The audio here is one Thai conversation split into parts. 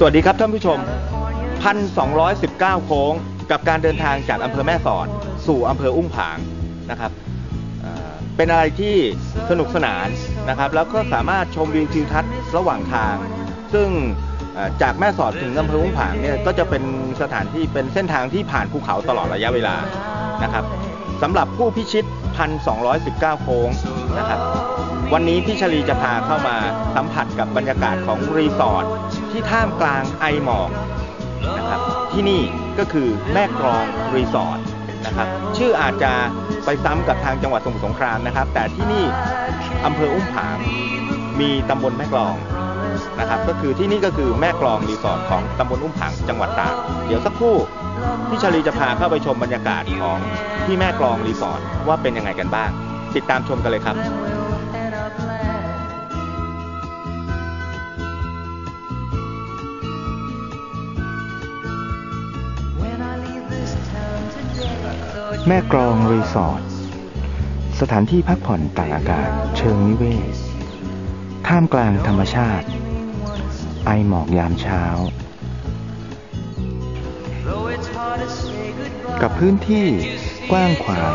สวัสดีครับท่านผู้ชม 1,219 โค้งกับการเดินทางจากอำเภอแม่สอด สู่อำเภออุ้มผางนะครับเอ่อเป็นอะไรที่สนุกสนานนะครับ แล้วก็สามารถชมวิวทิวทัศน์ระหว่างทาง ซึ่งเอ่อจากแม่สอดถึงอำเภออุ้มผางเนี่ยก็จะเป็นสถานที่เป็นเส้นทางที่ผ่านภูเขาตลอดระยะเวลานะครับสำหรับผู้พิชิต 1,219 โค้งนะครับ วันนี้พี่ชลีจะพาเข้ามาสัมผัสกับบรรยากาศของรีสอร์ท ที่ท่ามกลางไอหมอกนะครับที่นี่ก็คือแม่กรองรีสอร์ทนะครับชื่ออาจจะไปซ้ำกับทางจังหวัดสมุทรสงครามนะครับ แต่ที่นี่อำเภออุ้มผางมีตำบลแม่กลองนะครับก็คือที่นี่ก็คือแม่กลองรีสอร์ทของตำบลอุ้มผางจังหวัดตากเดี๋ยวสักครู่พี่ชลีจะพาเข้าไปชมบรรยากาศของที่แม่กลองรีสอร์ทว่าเป็นยังไงกันบ้าง ติดตามชมกันเลยครับ แม่กรองรีสอร์ทสถานที่พักผ่อนต่างอากาศเชิงนิเวศ ท่ามกลางธรรมชาติ ไอหมอกยามเช้า กับพื้นที่กว้างขวาง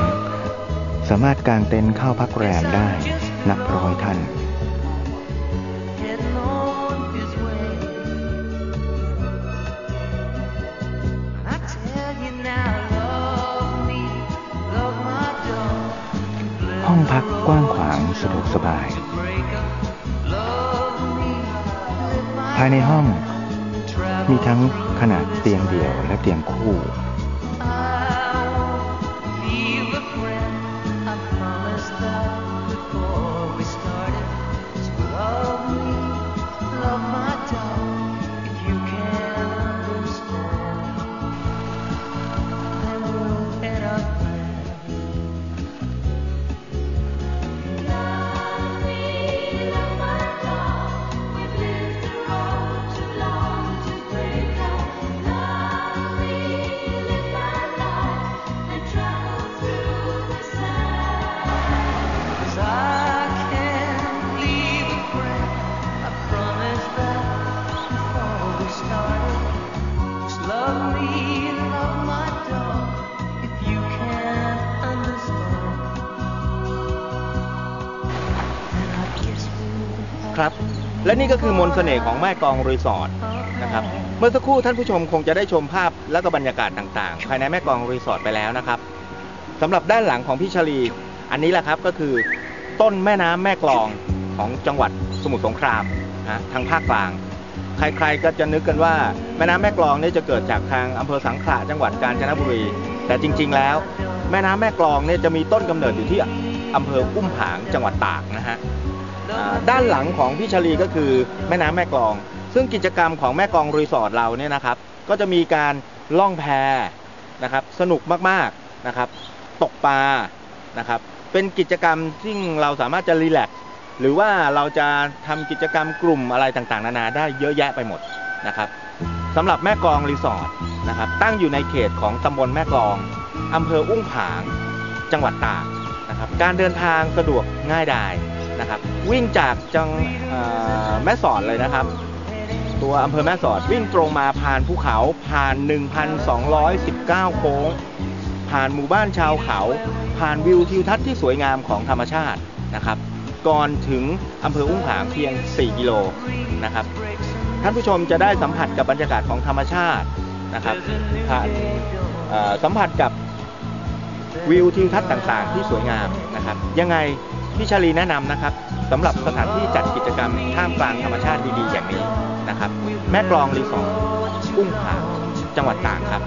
สามารถกางเต็นท์เข้าพักแรมได้นับร้อยท่าน พักกว้างขวางสะดวกสบาย ภายในห้องมีทั้งขนาดเตียงเดี่ยวและเตียงคู่ ครับ และนี่ก็คือมนต์เสน่ห์ของแม่กองรีสอร์ทนะครับเมื่อสักครู่ท่านผู้ชมคงจะได้ชมภาพและก็บรรยากาศต่างๆ ภายในแม่กองรีสอร์ทไปแล้วนะครับสำหรับด้านหลังของพี่ชลีอันนี้แหละครับก็คือต้นแม่น้ำแม่กลองของจังหวัดสมุทรสงครามนะทางภาคกลาง ใครๆก็จะนึกกันว่าแม่น้ำแม่กลองเนี่ยจะเกิดจากทางอำเภอสังขละจังหวัดกาญจนบุรี แต่จริง ๆ แล้ว แม่น้ำแม่กลองเนี่ยจะมีต้นกำเนิดอยู่ที่อำเภออุ้มผางจังหวัดตากนะฮะ ด้านหลังของพี่ชลีก็คือแม่น้ำแม่กลอง ซึ่งกิจกรรมของแม่กลองรีสอร์ทเราเนี่ยนะครับ ก็จะมีการล่องแพนะครับ สนุกมากๆนะครับ ตกปลานะครับ เป็นกิจกรรมที่เราสามารถจะรีแลกซ์หรือว่าเราจะทำกิจกรรมกลุ่มอะไรต่างๆ นานาได้เยอะแยะไปหมดนะครับสำหรับแม่กลองรีสอร์ทนะครับ ตั้งอยู่ในเขตของตำบลแม่กลองอำเภออุ้งผาง จังหวัดตากนะครับ การเดินทางสะดวกง่ายดาย นะครับ วิ่งจากจังแม่สอดเลยนะครับ ตัวอำเภอแม่สอดวิ่งตรงมาผ่านภูเขาผ่าน 1,219 โค้ง ผ่านหมู่บ้านชาวเขา ผ่านวิวทิวทัศน์ที่สวยงามของธรรมชาตินะครับ ก่อนถึงอำเภออุ้งผางเพียง 4 กิโลนะครับท่านผู้ชมจะได้สัมผัสกับบรรยากาศของธรรมชาตินะครับผ่านสัมผัสกับวิวทิวทัศน์ต่างๆ ที่สวยงามนะครับ ยังไง พี่ชาลีแนะนำนะครับสำหรับสถานที่จัดกิจกรรมท่ามกลางธรรมชาติดีๆอย่างนี้นะครับ แม่กลองรีสอร์ทกุ้งผางจังหวัดตากครับ